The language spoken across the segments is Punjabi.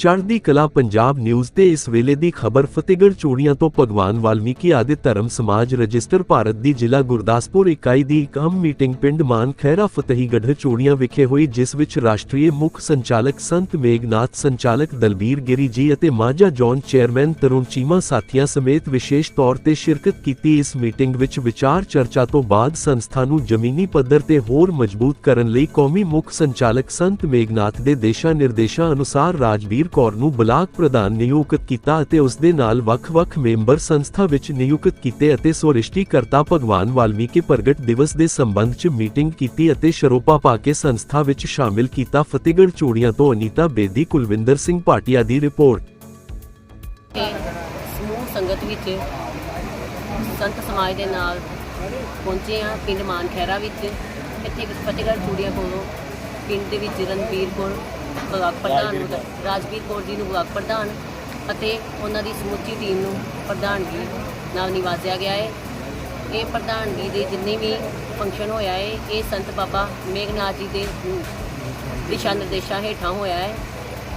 ਚੜ੍ਹਦੀ ਕਲਾ ਪੰਜਾਬ ਨਿਊਜ਼ ਤੇ ਇਸ ਵੇਲੇ ਦੀ ਖਬਰ ਫਤਿਹਗੜ੍ਹ ਚੂੜੀਆਂ ਤੋਂ ਭਗਵਾਨ ਵਾਲਮੀਕੀ ਆਦਿ ਧਰਮ ਸਮਾਜ ਰਜਿਸਟਰ ਭਾਰਤ ਦੀ ਜ਼ਿਲ੍ਹਾ ਗੁਰਦਾਸਪੁਰ ਇਕਾਈ ਦੀ ਇੱਕ ਅਹਿਮ ਮੀਟਿੰਗ ਪਿੰਡ ਮਾਨ ਖੈਰਾ ਫਤਿਹਗੜ੍ਹ ਚੂੜੀਆਂ ਵਿਖੇ ਹੋਈ, ਜਿਸ ਵਿੱਚ ਰਾਸ਼ਟਰੀ ਮੁੱਖ ਸੰਚਾਲਕ ਸੰਤ ਮੇਘਨਾਥ, ਸੰਚਾਲਕ ਦਲਬੀਰ ਗਿਰੀ ਜੀ ਅਤੇ ਮਾਝਾ ਜੌਨ ਚੇਅਰਮੈਨ ਤਰੁਣ ਚੀਮਾ ਸਾਥੀਆਂ ਸਮੇਤ ਵਿਸ਼ੇਸ਼ ਤੌਰ ਤੇ ਸ਼ਿਰਕਤ ਕੀਤੀ। ਇਸ ਮੀਟਿੰਗ ਵਿੱਚ ਵਿਚਾਰ ਚਰਚਾ ਤੋਂ ਬਾਅਦ ਸੰਸਥਾ ਨੂੰ ਜ਼ਮੀਨੀ ਪੱਧਰ ਤੇ ਹੋਰ ਮਜ਼ਬੂਤ ਕਰਨ ਲਈ ਕੌਮੀ ਮੁੱਖ ਸੰਚਾਲਕ ਸੰਤ ਮੇਘਨਾਥ ਦੇ ਦਿਸ਼ਾ ਨਿਰਦੇਸ਼ਾਂ ਅਨੁਸਾਰ ਰਾਜਵੀਰ ਕੌਰ ਨੂੰ ਬਲਾਕ ਪ੍ਰਧਾਨ ਨਿਯੁਕਤ ਕੀਤਾ ਅਤੇ ਉਸ ਦੇ ਨਾਲ ਵੱਖ-ਵੱਖ ਮੈਂਬਰ ਸੰਸਥਾ ਵਿੱਚ ਨਿਯੁਕਤ ਕੀਤੇ ਅਤੇ ਸੋਰਿਸ਼ਟੀਕਰਤਾ ਭਗਵਾਨ ਵਾਲਮੀਕੀ ਪ੍ਰਗਟ ਦਿਵਸ ਦੇ ਸੰਬੰਧ 'ਚ ਮੀਟਿੰਗ ਕੀਤੀ ਅਤੇ ਸ਼ਰੋਪਾ ਪਾ ਕੇ ਸੰਸਥਾ ਵਿੱਚ ਸ਼ਾਮਿਲ ਕੀਤਾ। ਫਤਿਹਗੜ੍ਹ ਚੂੜੀਆਂ ਤੋਂ ਅਨੀਤਾ ਬੇਦੀ, ਕੁਲਵਿੰਦਰ ਸਿੰਘ ਭਾਟੀਆ ਦੀ ਰਿਪੋਰਟ। ਸਮੂਹ ਸੰਗਤ ਵਿੱਚ ਸੰਤ ਸਮਾਜ ਦੇ ਨਾਲ ਪਹੁੰਚੇ ਆ ਪਿੰਡ ਮਾਨ ਵਿੱਚ। ਇੱਥੇ ਫਤਿਹਗੜ੍ਹ ਚੂੜੀਆਂ ਕੋਲੋਂ ਪਿੰਡ ਦੇ ਵਿੱਚ ਰਣਬੀਰ ਕੌਰ ਬਲਾਕ ਪ੍ਰਧਾਨ ਨੂੰ ਰਾਜਵੀਰ ਕੌਰ। ਜੀ ਨੂੰ ਬਲਾਕ ਪ੍ਰਧਾਨ ਅਤੇ ਉਹਨਾਂ ਦੀ ਸਮੁੱਚੀ ਟੀਮ ਨੂੰ ਪ੍ਰਧਾਨਗੀ ਨਾਲ ਨਿਵਾਜਿਆ ਗਿਆ ਹੈ। ਇਹ ਪ੍ਰਧਾਨਗੀ ਦੇ ਜਿੰਨੇ ਵੀ ਫੰਕਸ਼ਨ ਹੋਇਆ ਹੈ ਇਹ ਸੰਤ ਬਾਬਾ ਮੇਘਨਾਥ ਜੀ ਦੇ ਦਿਸ਼ਾ ਨਿਰਦੇਸ਼ਾਂ ਹੇਠਾਂ ਹੋਇਆ ਹੈ।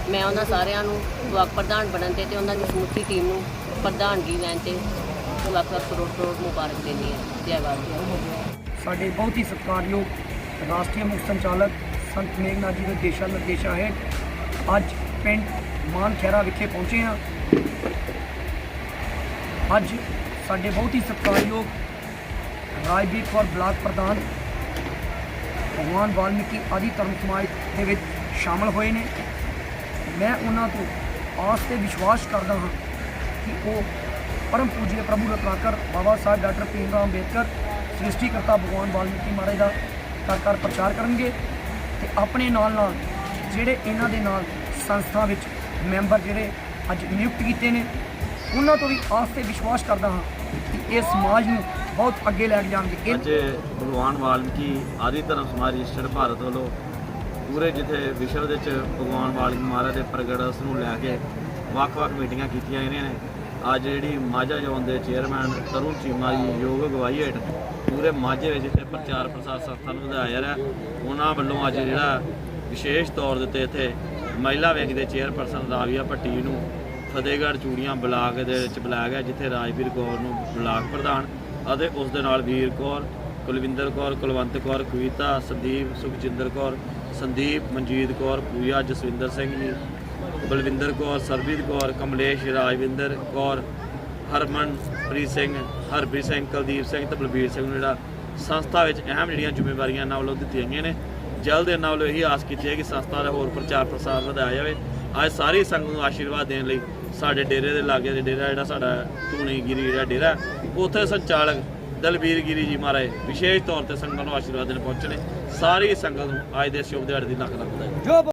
ਮੈਂ ਉਹਨਾਂ ਸਾਰਿਆਂ ਨੂੰ ਬਲਾਕ ਪ੍ਰਧਾਨ ਬਣਨ ਤੇ ਤੇ ਉਹਨਾਂ ਦੀ ਸਮੁੱਚੀ ਟੀਮ ਨੂੰ ਪ੍ਰਧਾਨਗੀ ਲੈਣ ਤੇ ਲੱਖ ਲੱਖ ਕਰੋੜ ਕਰੋੜ ਮੁਬਾਰਕ ਦਿੰਦੀ ਹਾਂ। ਜੈ ਵਾਹਿਗੁਰੂ ਸਾਡੇ ਬਹੁਤ ਹੀ ਸਤਿਕਾਰਯੋਗ ਰਾਸ਼ਟਰੀ ਮੁੱਖ ਸੰਚਾਲਕ ਸੰਤ ਮੇਘਨਾਥ ਜੀ ਦੇ ਦੇਸ਼ਾ ਨਿਰਦੇਸ਼ਾਂ ਹੇਠ ਅੱਜ ਪਿੰਡ ਮਾਨ ਖੈਰਾ ਵਿਖੇ ਪਹੁੰਚੇ ਹਾਂ। ਅੱਜ ਸਾਡੇ ਬਹੁਤ ਹੀ ਸਤਿਕਾਰਯੋਗ ਰਾਜਵੀਰ ਕੌਰ ਬਲਾਕ ਪ੍ਰਧਾਨ ਭਗਵਾਨ ਵਾਲਮੀਕੀ ਆਦਿ ਧਰਮ ਸਮਾਜ ਦੇ ਵਿੱਚ ਸ਼ਾਮਲ ਹੋਏ ਨੇ। ਮੈਂ ਉਹਨਾਂ ਤੋਂ ਆਸ ਤੇ ਵਿਸ਼ਵਾਸ ਕਰਦਾ ਹਾਂ ਕਿ ਉਹ ਪਰਮ ਪੂਜਨੀय ਪ੍ਰਭੂ ਰਤਨਾਕਰ ਬਾਬਾ ਸਾਹਿਬ ਡਾਕਟਰ ਭੀਮ ਰਾਓ ਅੰਬੇਦਕਰ, ਸ੍ਰਿਸ਼ਟੀਕਰਤਾ ਭਗਵਾਨ ਵਾਲਮੀਕੀ ਮਹਾਰਾਜ ਦਾ ਕਰ ਕਰ ਪ੍ਰਚਾਰ ਕਰਨਗੇ। ਤੇ ਆਪਣੇ ਨਾਲ ਨਾਲ ਜਿਹੜੇ ਇਹਨਾਂ ਦੇ ਨਾਲ ਸੰਸਥਾ ਵਿੱਚ ਮੈਂਬਰ ਜਿਹੜੇ ਅੱਜ ਨਿਯੁਕਤ ਕੀਤੇ ਨੇ, ਉਹਨਾਂ ਤੋਂ ਵੀ ਆਸ ਤੇ ਵਿਸ਼ਵਾਸ ਕਰਦਾ ਹਾਂ ਕਿ ਇਹ ਸਮਾਜ ਨੂੰ ਬਹੁਤ ਅੱਗੇ ਲੈ ਕੇ ਜਾਣਗੇ। ਅੱਜ ਭਗਵਾਨ ਵਾਲਮੀਕੀ ਆਦਿ ਧਰਮ ਸਮਾਜ ਰਜਿਸਟਰਡ ਭਾਰਤ ਵੱਲੋਂ ਪੂਰੇ ਜਿੱਥੇ ਵਿਸ਼ਵ ਦੇ ਵਿੱਚ ਭਗਵਾਨ ਵਾਲਮੀਕੀ ਮਹਾਰਾਜ ਦੇ ਪ੍ਰਗਟਸ ਨੂੰ ਲੈ ਕੇ ਵੱਖ-ਵੱਖ ਮੀਟਿੰਗਾਂ ਕੀਤੀਆਂ ਇਹਨਾਂ ਨੇ। ਅੱਜ ਜਿਹੜੀ ਮਾਝਾ ਜ਼ੋਨ ਦੇ ਚੇਅਰਮੈਨ ਤਰੁਣ ਚੀਮਾ ਜੀ ਯੋਗ ਅਗਵਾਈ ਹੇਠ ਪੂਰੇ ਮਾਝੇ ਵਿੱਚ ਇੱਥੇ ਪ੍ਰਚਾਰ ਪ੍ਰਸਾਰ ਸੰਸਥਾ ਨੂੰ ਵਧਾਇਆ ਰਿਹਾ ਉਹਨਾਂ ਵੱਲੋਂ ਅੱਜ ਜਿਹੜਾ ਵਿਸ਼ੇਸ਼ ਤੌਰ ਦੇ ਉੱਤੇ ਇੱਥੇ ਮਹਿਲਾ ਵਿੰਗ ਦੇ ਚੇਅਰਪਰਸਨ ਰਾਵੀਆ ਭੱਟੀ ਨੂੰ ਫਤਿਹਗੜ੍ਹ ਚੂੜੀਆਂ ਬਲਾਕ ਦੇ ਵਿੱਚ ਬੁਲਾਇਆ ਗਿਆ, ਜਿੱਥੇ ਰਾਜਵੀਰ ਕੌਰ ਨੂੰ ਬਲਾਕ ਪ੍ਰਧਾਨ ਅਤੇ ਉਸ ਦੇ ਨਾਲ ਵੀਰ ਕੌਰ, ਕੁਲਵਿੰਦਰ ਕੌਰ, ਕੁਲਵੰਤ ਕੌਰ, ਕਵਿਤਾ, ਸੰਦੀਪ, ਸੁਖਜਿੰਦਰ ਕੌਰ, ਸੰਦੀਪ, ਮਨਜੀਤ ਕੌਰ, ਪੂਜਾ, ਜਸਵਿੰਦਰ ਸਿੰਘ ਜੀ, ਬਲਵਿੰਦਰ ਕੌਰ, ਸਰਬਜੀਤ ਕੌਰ, ਕਮਲੇਸ਼ ਰਾਜਵਿੰਦਰ ਕੌਰ ਹਰਮਨਪ੍ਰੀਤ ਸਿੰਘ ਹਰਪ੍ਰੀਤ ਸਿੰਘ, ਕੁਲਦੀਪ ਸਿੰਘ ਤੇ ਬਲਬੀਰ ਸਿੰਘ ਨੂੰ ਜਿਹੜਾ ਸੰਸਥਾ ਵਿੱਚ ਅਹਿਮ ਜਿਹੜੀਆਂ ਜ਼ਿੰਮੇਵਾਰੀਆਂ ਇਹਨਾਂ ਵੱਲੋਂ ਦਿੱਤੀਆਂ ਗਈਆਂ ਨੇ। ਜਲਦ ਇਹਨਾਂ ਵੱਲੋਂ ਇਹੀ ਆਸ ਕੀਤੀ ਹੈ ਕਿ ਸੰਸਥਾ ਦਾ ਹੋਰ ਪ੍ਰਚਾਰ ਪ੍ਰਸਾਰ ਵਧਾਇਆ ਜਾਵੇ। ਅੱਜ ਸਾਰੀ ਸੰਗਤ ਨੂੰ ਆਸ਼ੀਰਵਾਦ ਦੇਣ ਲਈ ਸਾਡੇ ਡੇਰੇ ਦੇ ਲਾਗੇ ਦੇ ਡੇਰਾ ਜਿਹੜਾ ਸਾਡਾ ਧੂਣੀ ਗਿਰੀ ਜਿਹੜਾ ਡੇਰਾ, ਉੱਥੇ ਸੰਚਾਲਕ ਦਲਬੀਰ ਗਿਰੀ ਜੀ ਮਹਾਰਾਜ ਵਿਸ਼ੇਸ਼ ਤੌਰ ਤੇ ਸੰਗਤ ਨੂੰ ਆਸ਼ੀਰਵਾਦ ਦੇਣ ਪਹੁੰਚੇ ਨੇ। ਸਾਰੀ ਸੰਗਤ ਨੂੰ ਅੱਜ ਦੇ ਸ਼ੁਭ ਦਿਹਾੜੇ ਦੀ ਲੱਖ ਲੱਖ ਵਧਾਈ।